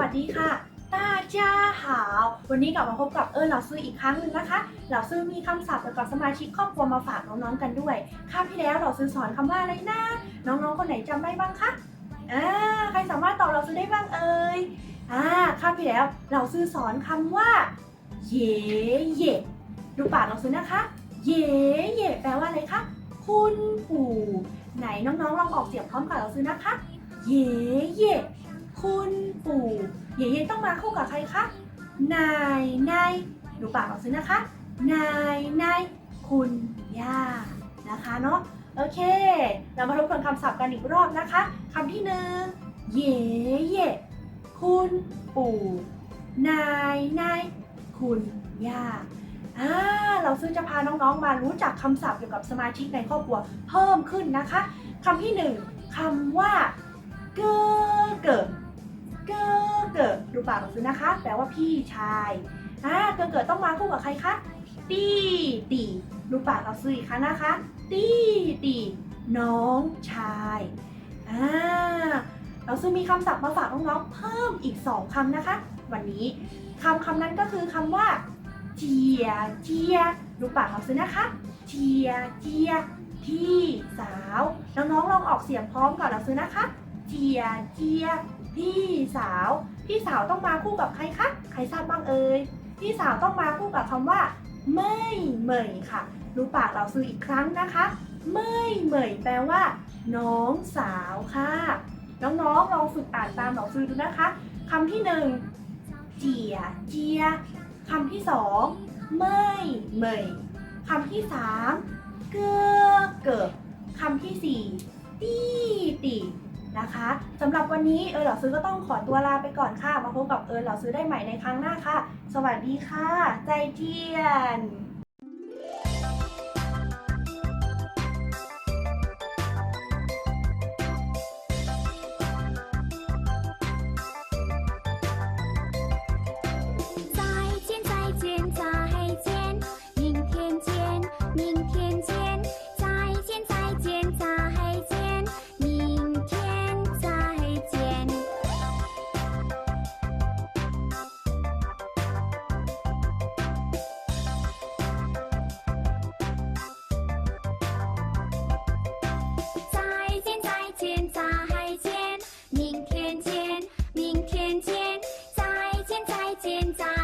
วัสดีค่ะตาจ้าหาววันนี้กลับมาพบกับเอิญเหล่าซื้ออีกครั้งหนึ่งนะคะ เหล่าซื้อมีคำศัพท์เกี่ยวกับสมาชิกครอบครัวมาฝากน้องๆกันด้วยคาบที่แล้วเราซื้อสอนคำว่าอะไรนะน้องๆคนไหนจำได้บ้างคะอ่าใครสามารถตอบเราซื้อได้บ้างเอ่ยอ่าคาบที่แล้วเราซื้อสอนคำว่าเย่เย่ดูปากเราซื้อนะคะเย่เย่แปลว่าอะไรคะคุณปู่ไหนน้องๆลองออกเสียงพร้อมกับเราซื้อนะคะเย่เย่ คุณปู่เย่เย่ต้องมาคู่กับใครคะ นายนายดูปากเราซื้อนะคะ นายนายคุณย่านะคะเนาะ โอเค เรามาทบทวนคำศัพท์กันอีกรอบนะคะ คำที่หนึ่งเย่เย่คุณปู่ นายนายคุณย่าอ่าเราซึ่งจะพาน้องๆมารู้จักคำศัพท์เกี่ยวกับสมาชิกในครอบครัวเพิ่มขึ้นนะคะคำที่หนึ่งคำว่าเกอเกิด เกอเกิดดูปากเราซื้อนะคะ แปลว่าพี่ชายอ่าเก้อเกิดต้องมาคู่กับใครคะตีตีดูปากเราซื้ออีกครั้งนะคะตีตีน้องชายอ่าเราซื้อมีคำศัพท์มาฝากน้องๆเพิ่มอีกสองคำนะคะ วันนี้คำคำนั้นก็คือคำว่าเจียเจียดูปากเราซื้อนะคะเจียเจียพี่สาวน้องๆลองออกเสียงพร้อมก่อนเราซื้อนะคะเจียเจีย พี่สาว พี่สาวต้องมาคู่กับใครคะ ใครทราบบ้างเอ่ย พี่สาวต้องมาคู่กับคำว่า ไม่เหมยค่ะดูปากเราซื้ออีกครั้งนะคะ ไม่เหมยแปลว่า น้องสาวค่ะ น้องๆลองฝึกอ่านตามเราซื้อดูนะคะคำที่หนึ่งเจียเจียคำที่สองไม่เหมยคำที่สามเก้อเกิดคำที่สี่ตีตี นะคะสำหรับวันนี้เออเหล่าซื้อก็ต้องขอตัวลาไปก่อนค่ะ มาพบกับเออเหล่าซื้อได้ใหม่ในครั้งหน้าค่ะ สวัสดีค่ะ ใจเจียน 现在。